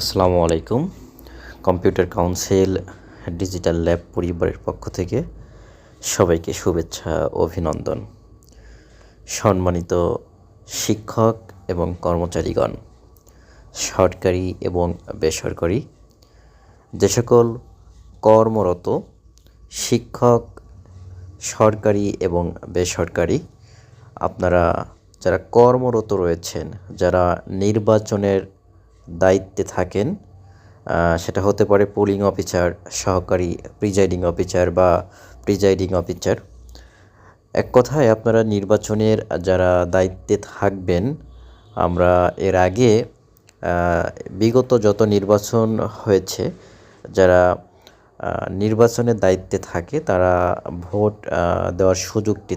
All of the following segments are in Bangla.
আসসালামু আলাইকুম। কম্পিউটার কাউন্সিল ডিজিটাল ল্যাব পরিবারের পক্ষ থেকে সবাইকে শুভেচ্ছা, অভিনন্দন। সম্মানিত শিক্ষক এবং কর্মচারীগণ, সরকারি এবং বেসরকারি, যে সকল কর্মরত শিক্ষক, সরকারি এবং বেসরকারি, আপনারা যারা কর্মরত রয়েছেন, যারা নির্বাচনের দায়িত্বে থাকেন। সেটা হতে পারে পোলিং অফিসার সহকারী প্রিজাইডিং অফিসার বা প্রিজাইডিং অফিসার এক কথায় আপনারা নির্বাচনের যারা দায়িত্বে থাকবেন, আমরা এর আগে বিগত যত নির্বাচন হয়েছে, যারা নির্বাচনের দায়িত্বে থাকে, তারা ভোট দেওয়ার সুযোগটি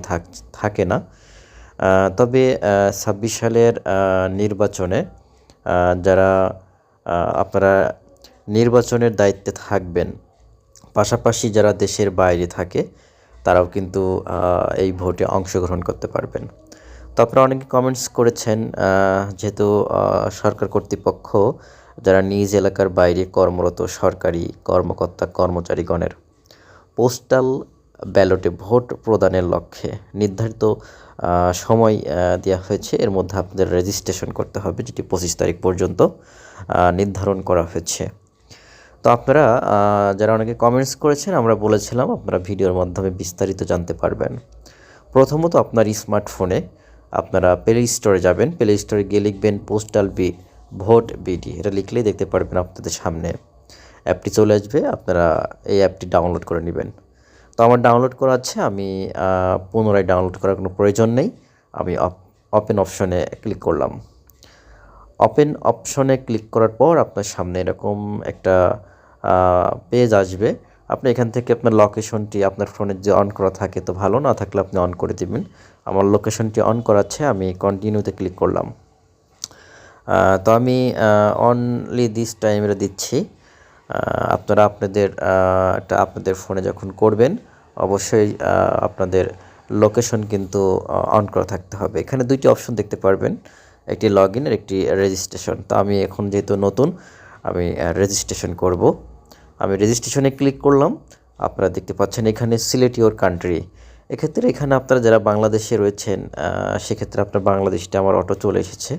থাক না। তবে ছাব্বিশ সালের নির্বাচনে যারা আপনারা নির্বাচনের দায়িত্বে থাকবেন, পাশাপাশি যারা দেশের বাইরে থাকে, তারাও কিন্তু এই ভোটে অংশগ্রহণ করতে পারবেন। তো আপনারা অনেকে কমেন্টস করেছেন যেহেতু সরকার কর্তৃপক্ষ, যারা নিজ এলাকার বাইরে কর্মরত সরকারি কর্মকর্তা কর্মচারীগণের পোস্টাল ব্যালটে ভোট প্রদানের লক্ষ্যে নির্ধারিত সময় দেওয়া হয়েছে। এর মধ্যে আপনাদের রেজিস্ট্রেশন করতে হবে, যেটি পঁচিশ তারিখ পর্যন্ত নির্ধারণ করা হয়েছে। তো আপনারা যারা অনেকে কমেন্টস করেছেন, আমরা বলেছিলাম, আপনারা ভিডিওর মাধ্যমে বিস্তারিত জানতে পারবেন। প্রথমত, আপনার স্মার্টফোনে আপনারা প্লে স্টোরে যাবেন। প্লে স্টোরে গিয়ে লিখবেন পোস্টাল বি ভোট বিডি এটা লিখলেই দেখতে পারবেন আপনাদের সামনে। অ্যাপটি চলে আসবে, আপনারা এই অ্যাপটি ডাউনলোড করে নেবেন। তো আমার ডাউনলোড করা আছে, আমি পুনরায় ডাউনলোড করার কোনো প্রয়োজন নেই। আমি ওপেন অপশনে ক্লিক করলাম। ওপেন অপশনে ক্লিক করার পর আপনার সামনে এরকম একটা পেজ আসবে। আপনি এখান থেকে আপনার লোকেশনটি আপনার ফোনে যে অন করা থাকে, তো ভালো না থাকলে আপনি অন করে দিবেন। আমার লোকেশনটি অন করা আছে, আমি কন্টিনিউতে ক্লিক করলাম। তো আমি অনলি দিস টাইম দিচ্ছি। আপনারা আপনাদের এটা আপনাদের ফোনে যখন করবেন, অবশ্যই আপনাদের লোকেশন কিন্তু অন করা থাকতে হবে। এখানে দুইটি অপশন দেখতে পারবেন, একটি লগ ইন আর একটি রেজিস্ট্রেশন তো আমি এখন যেহেতু নতুন, আমি রেজিস্ট্রেশন করব। আমি রেজিস্ট্রেশনে ক্লিক করলাম, আপনারা দেখতে পাচ্ছেন এখানে সিলেক্ট ইউর কান্ট্রি এক্ষেত্রে এখানে আপনারা যারা বাংলাদেশে রয়েছেন সেক্ষেত্রে আপনার বাংলাদেশটা আমার অটো চলে এসেছে।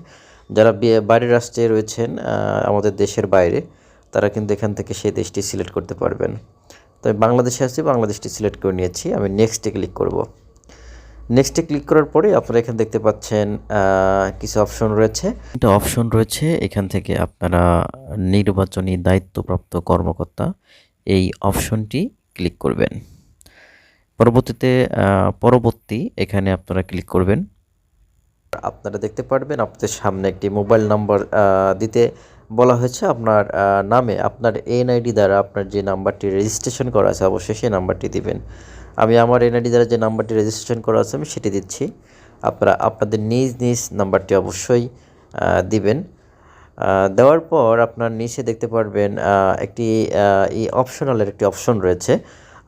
যারা বাইরের রাষ্ট্রে রয়েছেন আমাদের দেশের বাইরে তারা কিন্তু এখান থেকে সেই দেশটি সিলেক্ট করতে পারবেন। তো আমি বাংলাদেশে আসছি বাংলাদেশটি সিলেক্ট করে নিয়েছি। আমি নেক্সটে ক্লিক করব। নেক্সটে ক্লিক করার পরে আপনারা এখানে দেখতে পাচ্ছেন কিছু অপশন রয়েছে। একটা অপশন রয়েছে এখান থেকে আপনারা নির্বাচনী দায়িত্বপ্রাপ্ত কর্মকর্তা এই অপশনটি ক্লিক করবেন। পরবর্তীতে পরবর্তী এখানে আপনারা ক্লিক করবেন। আপনারা দেখতে পারবেন আপনাদের সামনে একটি মোবাইল নাম্বার দিতে বলা হয়েছে আপনার নামে আপনার এনআইডি দ্বারা আপনার যে নাম্বারটি রেজিস্ট্রেশন করা আছে, অবশ্যই সেই নাম্বারটি দিবেন। আমি আমার এনআইডি দ্বারা যে নাম্বারটি রেজিস্ট্রেশন করা আছে, আমি সেটি দিচ্ছি। আপনারা আপনাদের নিজ নিজ নাম্বারটি অবশ্যই দিবেন। দেওয়ার পর আপনার নিচে দেখতে পারবেন একটি এই অপশনালের একটি অপশন রয়েছে।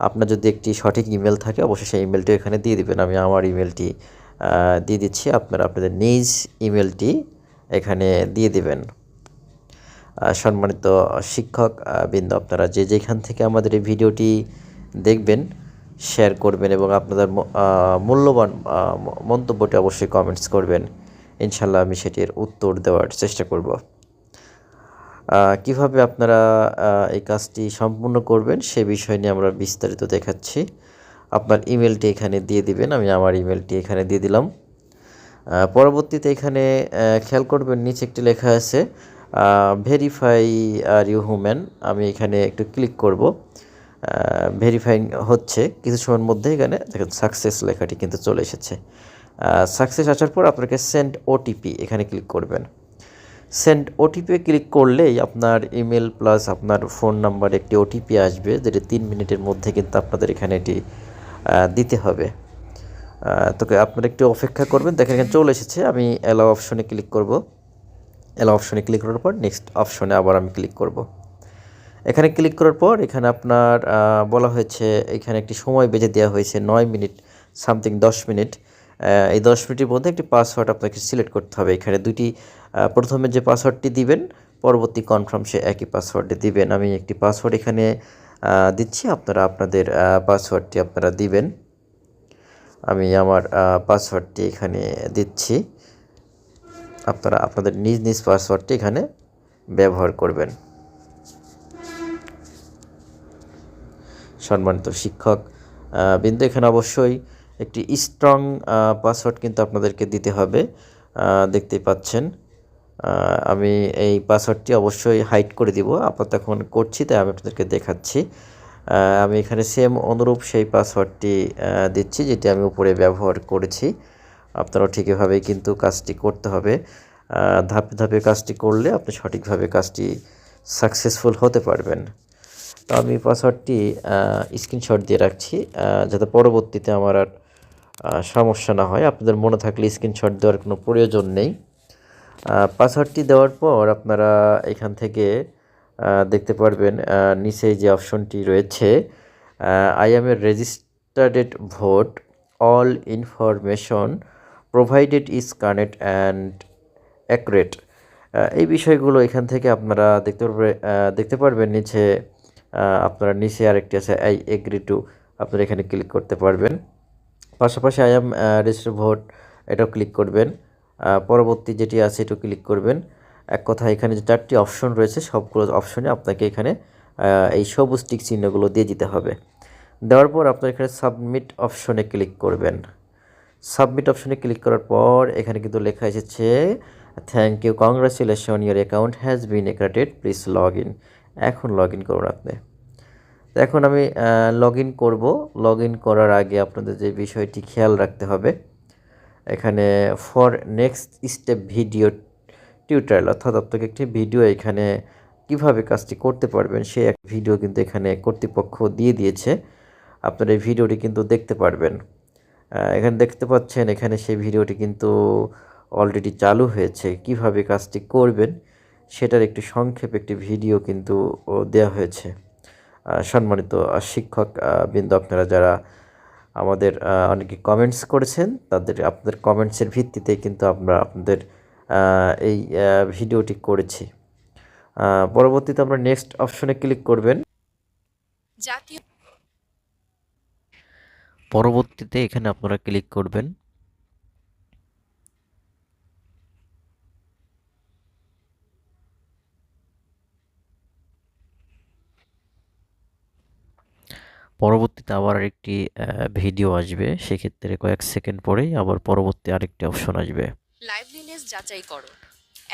আপনার যদি একটি সঠিক ইমেল থাকে, অবশ্যই সেই ইমেলটি এখানে দিয়ে দিবেন। আমি আমার ইমেলটি দিয়ে দিচ্ছি। আপনারা আপনাদের নিজ ইমেলটি এখানে দিয়ে দিবেন। সম্মানিত শিক্ষক বৃন্দ, আপনারা যে যেখান থেকে আমাদের এই ভিডিওটি দেখবেন শেয়ার করবেন এবং আপনাদের মূল্যবান মন্তব্যটি অবশ্যই কমেন্টস করবেন। ইনশাল্লাহ আমি সেটির উত্তর দেওয়ার চেষ্টা করব। কীভাবে আপনারা এই কাজটি সম্পূর্ণ করবেন সে বিষয় নিয়ে আমরা বিস্তারিত দেখাচ্ছি। আপনার ইমেলটি এখানে দিয়ে দিবেন, আমি আমার ইমেলটি এখানে দিয়ে দিলাম। পরবর্তীতে এখানে খেয়াল করবেন নিচে একটি লেখা আছে ভেরিফাই আর ইউ হুম্যান আমি এখানে একটু ক্লিক করব। ভেরিফাইং হচ্ছে কিছু সময়ের মধ্যে এখানে দেখেন সাকসেস লেখাটি কিন্তু চলে এসেছে। সাকসেস আসার পর আপনাকে সেন্ড ওটিপি এখানে ক্লিক করবেন। সেন্ড ওটিপি ক্লিক করলেই আপনার ইমেল প্লাস আপনার ফোন নাম্বার একটি ওটিপি আসবে, যেটি তিন মিনিটের মধ্যে কিন্তু আপনাদের এখানে এটি দিতে হবে। তোকে আপনারা একটু অপেক্ষা করবেন। দেখেন এখানে চলে এসেছে। আমি অ্যালাও অপশনে ক্লিক করব। অ্যালাও অপশনে ক্লিক করার পর নেক্সট অপশনে আবার আমি ক্লিক করব। এখানে ক্লিক করার পর এখানে আপনার বলা হয়েছে এখানে একটি সময় বেঁধে দেওয়া হয়েছে নয় মিনিট সামথিং দশ মিনিট। এই দশ মিনিটের মধ্যে একটি পাসওয়ার্ড আপনাকে সিলেক্ট করতে হবে। এখানে দুটি প্রথমে যে পাসওয়ার্ডটি দিবেন, পরবর্তী কনফার্ম সে একই পাসওয়ার্ডে দিবেন। আমি একটি পাসওয়ার্ড এখানে দিচ্ছি, আপনারা আপনাদের পাসওয়ার্ডটি আপনারা দিবেন। আমি আমার পাসওয়ার্ডটি এখানে দিচ্ছি। আপনারা আপনাদের নিজ নিজ পাসওয়ার্ডটি এখানে ব্যবহার করবেন। সম্মানিত শিক্ষক বিন্দু, এখানে অবশ্যই একটি স্ট্রং পাসওয়ার্ড কিন্তু আপনাদেরকে দিতে হবে। দেখতেই পাচ্ছেন আমি এই পাসওয়ার্ডটি অবশ্যই হাইড করে দিব। আপাতত এখন করছি, তাই আমি আপনাদেরকে দেখাচ্ছি। আমি এখানে সেম অনুরূপ সেই পাসওয়ার্ডটি দিচ্ছি, যেটি আমি উপরে ব্যবহার করেছি। আপনারাও ঠিক এভাবেই কিন্তু কাজটি করতে হবে। ধাপে ধাপে কাজটি করলে আপনি সঠিকভাবে কাজটি সাকসেসফুল হতে পারবেন। তো আমি পাসওয়ার্ডটি স্ক্রিনশট দিয়ে রাখছি যাতে পরবর্তীতে আমার আর সমস্যা না হয়। আপনাদের মনে থাকলে স্ক্রিনশট দেওয়ার কোনো প্রয়োজন নেই। পাসওয়ার্ডটি দেওয়ার পর আপনারা এখান থেকে দেখতে পারবেন নিচে যে অপশনটি রয়েছে I am a registered voter all information provided is correct and accurate এই বিষয়গুলো এখান থেকে আপনারা দেখতে পারবে দেখতে পারবেন নিচে আপনারা নিচে আরেকটি আছে আই এগ্রি টু আপনারা এখানে ক্লিক করতে পারবেন। পাশাপাশি আই এম রেজিস্টার ভোট এটাও ক্লিক করবেন। পরবর্তী যেটি আছে, এটাও ক্লিক করবেন। এক কথা, এখানে যে চারটি অপশন রয়েছে, সবগুলো অপশনে আপনাকে এখানে এই সবুজ টিক চিহ্নগুলো দিয়ে দিতে হবে। দেওয়ার পর আপনার এখানে সাবমিট অপশনে ক্লিক করবেন। সাবমিট অপশনে ক্লিক করার পর এখানে কিন্তু লেখা এসেছে thank you congratulation your account has been created please log in এখন লগ ইন করুন আপনি। এখন আমি লগ ইন করব। লগ ইন করার আগে আপনাদের যে বিষয়টি খেয়াল রাখতে হবে, এখানে for next step video tutorial অর্থাৎ আপনাকে একটি ভিডিও এখানে কীভাবে কাজটি করতে পারবেন, সেই এক ভিডিও কিন্তু এখানে কর্তৃপক্ষ দিয়ে দিয়েছে। আপনারা এই ভিডিওটি কিন্তু দেখতে পারবেন। এখানে দেখতে পাচ্ছেন, এখানে সেই ভিডিওটি কিন্তু অলরেডি চালু হয়েছে। কীভাবে কাজটি করবেন সেটার একটি সংক্ষেপ একটি ভিডিও কিন্তু, ও দেওয়া হয়েছে। সম্মানিত শিক্ষক বৃন্দ, আপনারা যারা আমাদের অনেকে কমেন্টস করেছেন, তাদের, আপনাদের কমেন্টসের ভিত্তিতে কিন্তু আমরা আপনাদের এই ভিডিওটি করেছি। পরবর্তীতে আমরা নেক্সট অপশনে ক্লিক করবেন। জাতীয় পরবর্তীতে এখানে আপনারা ক্লিক করবেন। পরবর্তীতে আবার আরেকটি ভিডিও আসবে। সেক্ষেত্রে কয়েক সেকেন্ড পরেই আবার পরবর্তী আরেকটি অপশন আসবে। লাইভলিনেস যাচাই করো।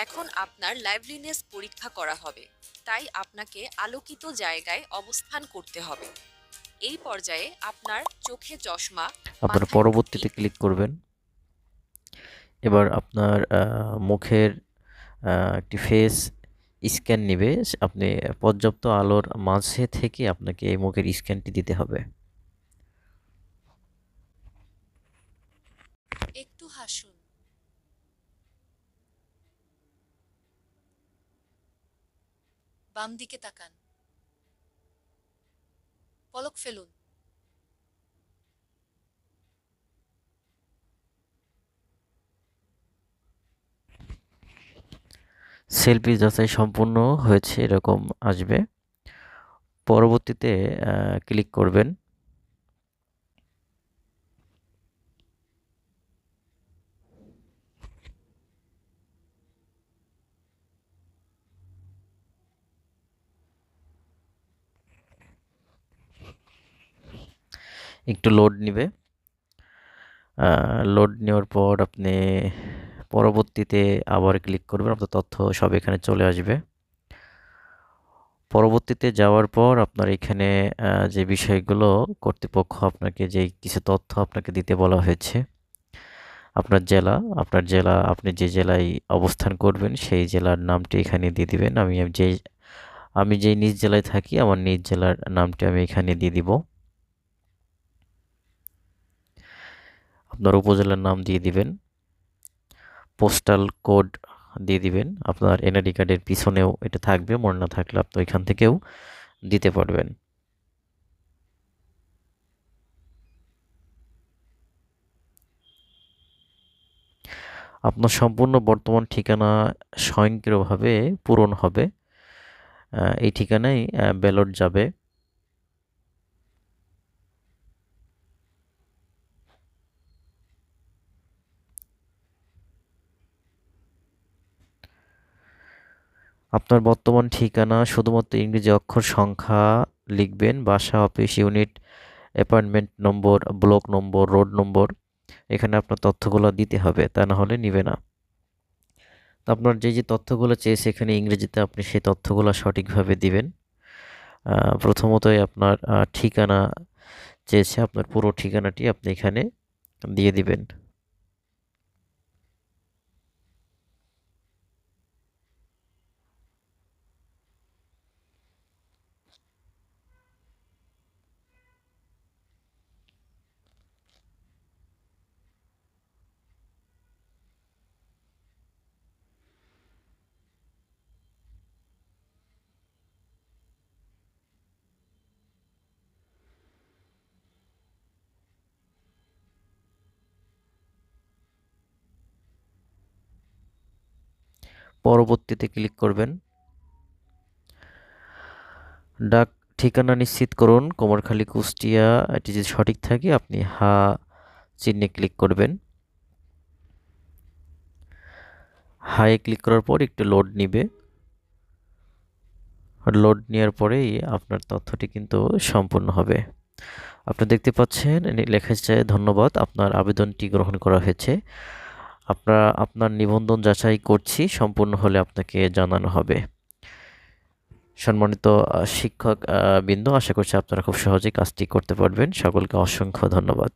এখন আপনার লাইভলিনেস পরীক্ষা করা হবে। তাই আপনাকে আলোকিত জায়গায় অবস্থান করতে হবে। এই পর্যায়ে আপনার চোখে চশমা আপনারা পরবর্তীতে ক্লিক করবেন। এবার আপনার মুখের একটি ফেস স্ক্যান নেবে। আপনি পর্যাপ্ত আলোর মাঝে থেকে আপনাকে এই মুখের স্ক্যানটি দিতে হবে। একটু হাসুন। বাম দিকে তাকান। পলক ফেলুন। সেলফি যাচাই সম্পূর্ণ হয়েছে এরকম আসবে। পরবর্তীতে ক্লিক করবেন। একটু লোড নেবে। লোড নেওয়ার পর আপনি পরবর্তীতে আবার ক্লিক করবেন, আপনার তথ্য সব এখানে চলে আসবে। পরবর্তীতে যাওয়ার পর আপনার এখানে যে বিষয়গুলো কর্তৃপক্ষ আপনাকে যে কিছু তথ্য আপনাকে দিতে বলা হয়েছে, আপনার জেলা আপনার জেলা, আপনি যে জেলায় অবস্থান করবেন, সেই জেলার নামটি এখানে দিয়ে দিবেন। আমি যে, আমি যেই নিজ জেলায় থাকি, আমার নিজ জেলার নামটি আমি এখানে দিয়ে দিব। আপনার উপজেলার নাম দিয়ে দিবেন পোস্টাল কোড দিয়ে দিবেন, আপনার এনআইডি কার্ডের পিছনেও এটা থাকবে, মনে না থাকলে আপনি ওইখান থেকেও দিতে পারবেন। আপনার সম্পূর্ণ বর্তমান ঠিকানা স্বয়ংক্রিয়ভাবে পূরণ হবে। এই ঠিকানায় ব্যালট যাবে। আপনার বর্তমান ঠিকানা শুধুমাত্র ইংরেজি অক্ষর সংখ্যা লিখবেন, বাসা, office, unit appointment number, block number, road number. এখানে আপনার তথ্যগুলো দিতে হবে, তা না হলে নিবে না। তো আপনার যে যে তথ্যগুলো চেয়েছে এখানে ইংরেজিতে, আপনি সেই তথ্যগুলো সঠিকভাবে দিবেন। প্রথমতই আপনার ঠিকানা চেয়েছে, আপনার পুরো ঠিকানাটি আপনি এখানে দিয়ে দিবেন। পরবর্তীতে ক্লিক করবেন। ডাক ঠিকানা নিশ্চিত করুন, কোমরখালী, কুষ্টিয়া, এটি যদি সঠিক থাকে আপনি হা চিহ্নে ক্লিক করবেন। হায়ে ক্লিক করার পর একটু লোড নিবে। লোড নেওয়ার পরেই আপনার তথ্যটি কিন্তু সম্পূর্ণ হবে। আপনি দেখতে পাচ্ছেন লেখা আছে, ধন্যবাদ, আপনার আবেদনটি গ্রহণ করা হয়েছে। আপনার আপনার নিবন্ধন যাচাই করছি, সম্পূর্ণ হলে আপনাকে জানানো হবে। সম্মানিত শিক্ষক বিন্দু, আশা করছি আপনারা খুব সহজেই কাজটি করতে পারবেন। সকলকে অসংখ্য ধন্যবাদ।